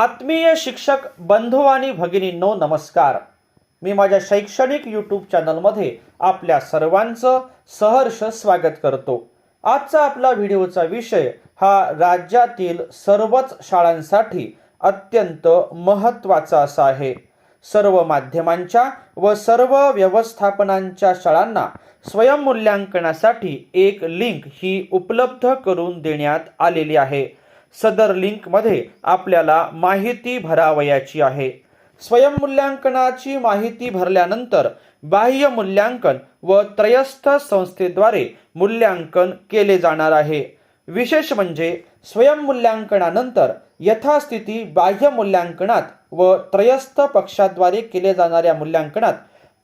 आत्मीय शिक्षक बंधू आणि भगिनींनो नमस्कार. मी माझ्या शैक्षणिक यूट्यूब चॅनलमध्ये आपल्या सर्वांचं सहर्ष स्वागत करतो. आजचा आपला व्हिडिओचा विषय हा राज्यातील सर्वच शाळांसाठी अत्यंत महत्त्वाचा असा आहे. सर्व माध्यमांच्या व सर्व व्यवस्थापनांच्या शाळांना स्वयंमूल्यांकनासाठी एक लिंक ही उपलब्ध करून देण्यात आलेली आहे. सदर लिंकमध्ये आपल्याला माहिती भरावयाची आहे. स्वयंमूल्यांकनाची माहिती भरल्यानंतर बाह्य मूल्यांकन व त्रयस्थ संस्थेद्वारे मूल्यांकन केले जाणार आहे. विशेष म्हणजे स्वयंमूल्यांकनानंतर यथास्थिती बाह्य मूल्यांकनात व त्रयस्थ पक्षाद्वारे केले जाणाऱ्या मूल्यांकनात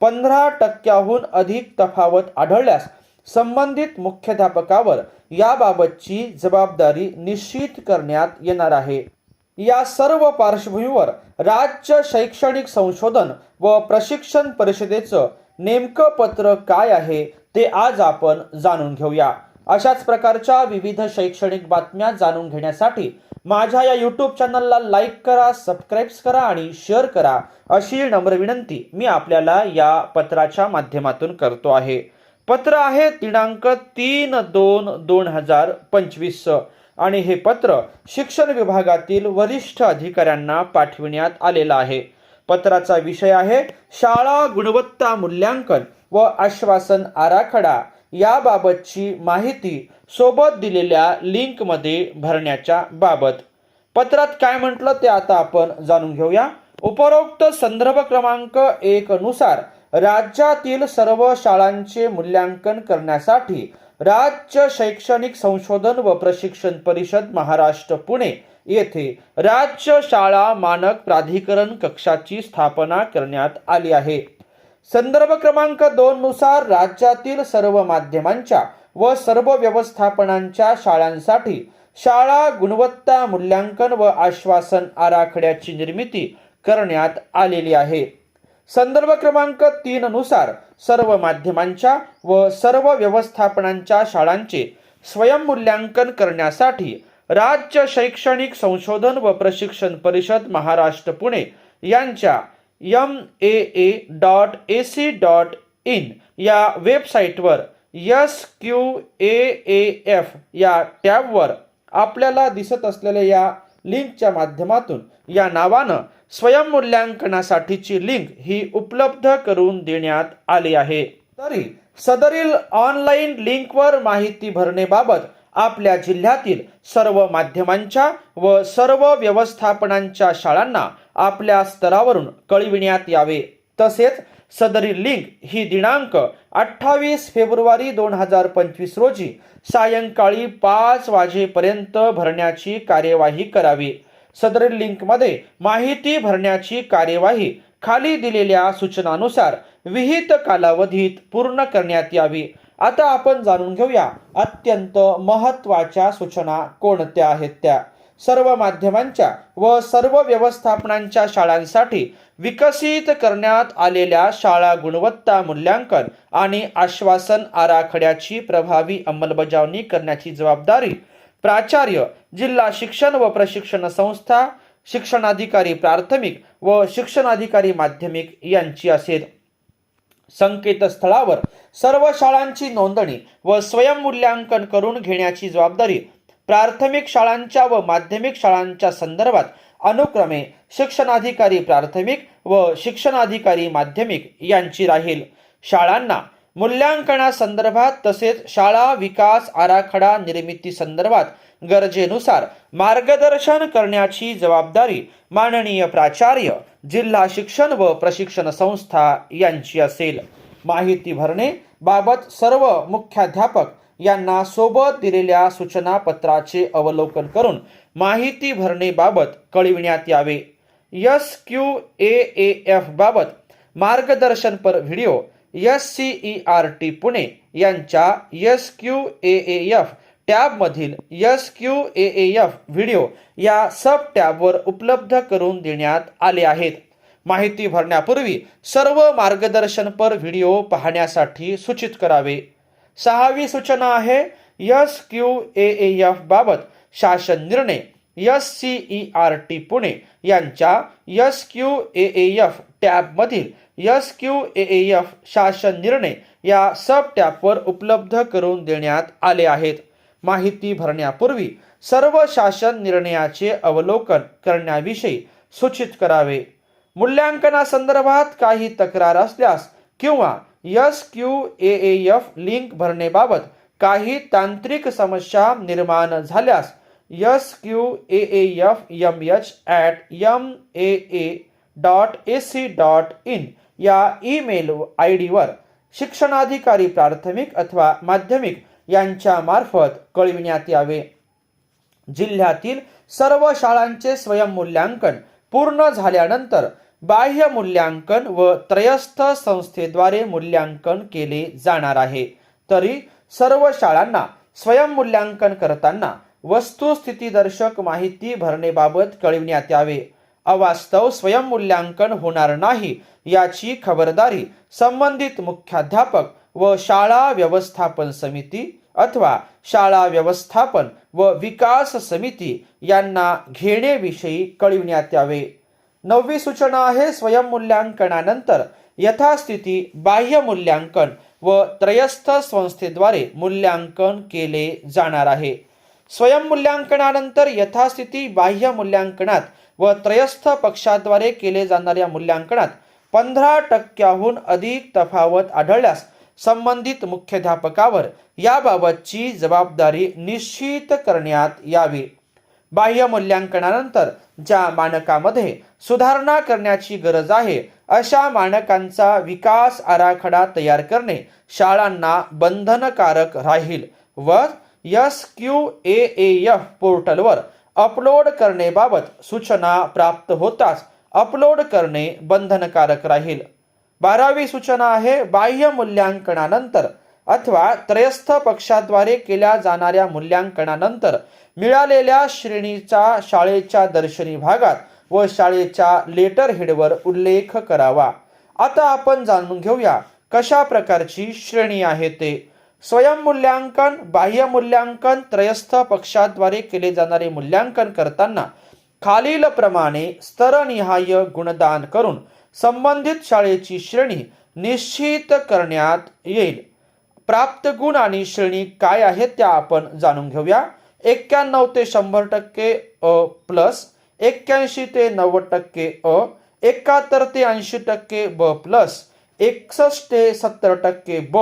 पंधरा टक्क्याहून अधिक तफावत आढळल्यास संबंधित मुख्याध्यापकावर याबाबतची जबाबदारी निश्चित करण्यात येणार आहे. या सर्व पार्श्वभूमीवर राज्य शैक्षणिक संशोधन व प्रशिक्षण परिषदेचं नेमकं पत्र काय आहे ते आज आपण जाणून घेऊया. अशाच प्रकारच्या विविध शैक्षणिक बातम्या जाणून घेण्यासाठी माझ्या या यूट्यूब चॅनलला लाईक करा सबस्क्राईब्स करा आणि शेअर करा अशी नम्र विनंती मी आपल्याला या पत्राच्या माध्यमातून करतो आहे. पत्र आहे दिनांक तीन दोन दोन हजार पंचवीस. आणि हे पत्र शिक्षण विभागातील वरिष्ठ अधिकाऱ्यांना पाठविण्यात आलेलं आहे. पत्राचा विषय आहे शाळा गुणवत्ता मूल्यांकन व आश्वासन आराखडा. याबाबतची माहिती सोबत दिलेल्या लिंकमध्ये भरण्याच्या बाबत. पत्रात काय म्हटलं ते आता आपण जाणून घेऊया. उपरोक्त संदर्भ क्रमांक एक नुसार राज्यातील सर्व शाळांचे मूल्यांकन करण्यासाठी राज्य शैक्षणिक संशोधन व प्रशिक्षण परिषद महाराष्ट्र पुणे येथे राज्य शाळा मानक प्राधिकरण कक्षाची स्थापना करण्यात आली आहे. संदर्भ क्रमांक दोन नुसार राज्यातील सर्व माध्यमांच्या व सर्व व्यवस्थापनांच्या शाळांसाठी शाळा गुणवत्ता मूल्यांकन व आश्वासन आराखड्याची निर्मिती करण्यात आलेली आहे. संदर्भ क्रमांक तीन नुसार सर्व माध्यमांच्या व सर्व व्यवस्थापनांच्या शाळांचे स्वयंमूल्यांकन करण्यासाठी राज्य शैक्षणिक संशोधन व प्रशिक्षण परिषद महाराष्ट्र पुणे यांच्या M A A dot A C dot in या वेबसाईटवर S Q A A F या टॅबवर आपल्याला दिसत असलेल्या या लिंकच्या माध्यमातून या नावानं स्वयंमूल्यांकनासाठीची लिंक ही उपलब्ध करून देण्यात आली आहे. तरी सदरील ऑनलाईन लिंकवर माहिती भरणेबाबत आपल्या जिल्ह्यातील सर्व माध्यमांच्या व सर्व व्यवस्थापनांच्या शाळांना आपल्या स्तरावरून कळविण्यात यावे. तसेच सदरील लिंक ही दिनांक अठ्ठावीस फेब्रुवारी दोन हजार पंचवीस रोजी सायंकाळी पाच वाजेपर्यंत भरण्याची कार्यवाही करावी. सदरील लिंकमध्ये माहिती भरण्याची कार्यवाही खाली दिलेल्या सूचनानुसार विहित कालावधीत पूर्ण करण्यात यावी. आता आपण जाणून घेऊया अत्यंत महत्त्वाच्या सूचना कोणत्या आहेत त्या. सर्व माध्यमांच्या व सर्व व्यवस्थापनांच्या शाळांसाठी विकसित करण्यात आलेल्या शाळा गुणवत्ता मूल्यांकन आणि आश्वासन आराखड्याची प्रभावी अंमलबजावणी करण्याची जबाबदारी प्राचार्य जिल्हा शिक्षण व प्रशिक्षण संस्था शिक्षणाधिकारी प्राथमिक व शिक्षणाधिकारी माध्यमिक यांची असेल. संकेतस्थळावर सर्व शाळांची नोंदणी व स्वयंमूल्यांकन करून घेण्याची जबाबदारी प्राथमिक शाळांच्या व माध्यमिक शाळांच्या संदर्भात अनुक्रमे शिक्षणाधिकारी प्राथमिक व शिक्षणाधिकारी माध्यमिक यांची राहील. शाळांना मूल्यांकनासंदर्भात तसेच शाळा विकास आराखडा निर्मिती संदर्भात गरजेनुसार मार्गदर्शन करण्याची जबाबदारी माननीय प्राचार्य जिल्हा शिक्षण व प्रशिक्षण संस्था यांची असेल. माहिती भरणे बाबत सर्व मुख्याध्यापक यांना सोबत दिलेल्या सूचना पत्राचे अवलोकन करून माहिती भरणेबाबत कळविण्यात यावे. S Q A A F बाबत मार्गदर्शनपर video S C E R T Pune यांच्या S Q A A F टॅबमधील S Q A A F video या सब टॅबवर उपलब्ध करून देण्यात आले आहेत. माहिती भरण्यापूर्वी सर्व मार्गदर्शनपर व्हिडिओ पाहण्यासाठी सूचित करावे. सहावी सूचना आहे S Q A A F बाबत शासन निर्णय S C E R T Pune यांच्या यस क्यू ए एफ टॅबमधील यस क्यू ए एफ शासन निर्णय या सब टॅबवर उपलब्ध करून देण्यात आले आहेत. माहिती भरण्यापूर्वी सर्व शासन निर्णयाचे अवलोकन करण्याविषयी सूचित करावे. मूल्यांकनासंदर्भात काही तक्रार असल्यास किंवा S Q A F link भरण्याबाबत काही तांत्रिक समस्या निर्माण झाल्यास S Q A F M H at M A A dot A C dot in या ईमेल आय डीवर शिक्षणाधिकारी प्राथमिक अथवा माध्यमिक यांच्या मार्फत कळविण्यात यावे. जिल्ह्यातील सर्व शाळांचे स्वयंमूल्यांकन पूर्ण झाल्यानंतर बाह्य मूल्यांकन व त्रयस्थ संस्थेद्वारे मूल्यांकन केले जाणार आहे. तरी सर्व शाळांना स्वयंमूल्यांकन करताना वस्तुस्थितीदर्शक माहिती भरणेबाबत कळविण्यात यावे. अवास्तव स्वयंमूल्यांकन होणार नाही याची खबरदारी संबंधित मुख्याध्यापक व शाळा व्यवस्थापन समिती अथवा शाळा व्यवस्थापन व विकास समिती यांना घेण्याविषयी कळविण्यात यावे. नववी सूचना आहे स्वयंमूल्यांकनानंतर यथास्थिती बाह्य मूल्यांकन व त्रयस्थ संस्थेद्वारे मूल्यांकन केले जाणार आहे. स्वयंमूल्यांकनानंतर यथास्थिती बाह्य मूल्यांकनात व त्रयस्थ पक्षाद्वारे केले जाणाऱ्या मूल्यांकनात पंधरा टक्क्याहून अधिक तफावत आढळल्यास संबंधित मुख्याध्यापकावर याबाबतची जबाबदारी निश्चित करण्यात यावी. बाह्य मूल्यांकनानंतर ज्या मानकामध्ये सुधारणा करण्याची गरज आहे अशा मानकांचा विकास आराखडा तयार करणे शाळांना बंधनकारक राहील व एस क्यू ए एफ पोर्टलवर अपलोड करण्याबाबत सूचना प्राप्त होताच अपलोड करणे बंधनकारक राहील. बारावी सूचना आहे बाह्य मूल्यांकनानंतर अथवा त्रयस्थ पक्षाद्वारे केल्या जाणाऱ्या मूल्यांकनानंतर मिळालेल्या श्रेणीचा शाळेच्या दर्शनी भागात व शाळेच्या लेटर हेडवर उल्लेख करावा. आता आपण जाणून घेऊया कशा प्रकारची श्रेणी आहे ते. स्वयंमूल्यांकन बाह्य मूल्यांकन त्रयस्थ पक्षाद्वारे केले जाणारे मूल्यांकन करताना खालीलप्रमाणे स्तरनिहाय गुणदान करून संबंधित शाळेची श्रेणी निश्चित करण्यात येईल. प्राप्त गुण आणि श्रेणी काय आहेत त्या आपण जाणून घेऊया. एक्क्याण्णव ते शंभर टक्के अ प्लस एक्क्याऐंशी ते नव्वद टक्के अ एकाहत्तर ते ऐंशी टक्के ब प्लस एकसष्ट ते सत्तर टक्के ब.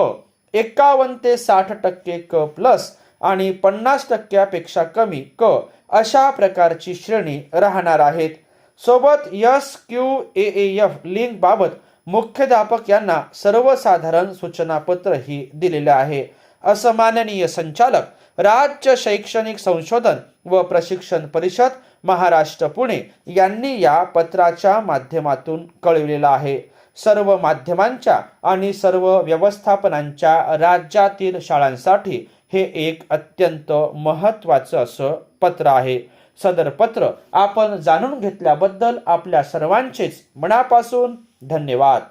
एकावन्न ते साठ टक्के क प्लस आणि पन्नास टक्क्यापेक्षा कमी क अशा प्रकारची श्रेणी राहणार आहेत. सोबत S Q A F link बाबत मुख्याध्यापक यांना सर्वसाधारण सूचनापत्रही दिलेलं आहे. असं माननीय संचालक राज्य शैक्षणिक संशोधन व प्रशिक्षण परिषद महाराष्ट्र पुणे यांनी या पत्राच्या माध्यमातून कळविलेलं आहे. सर्व माध्यमांच्या आणि सर्व व्यवस्थापनांच्या राज्यातील शाळांसाठी हे एक अत्यंत महत्त्वाचं असं पत्र आहे. सदर पत्र आपण जाणून घेतल्याबद्दल आपल्या सर्वांचेच मनापासून धन्यवाद.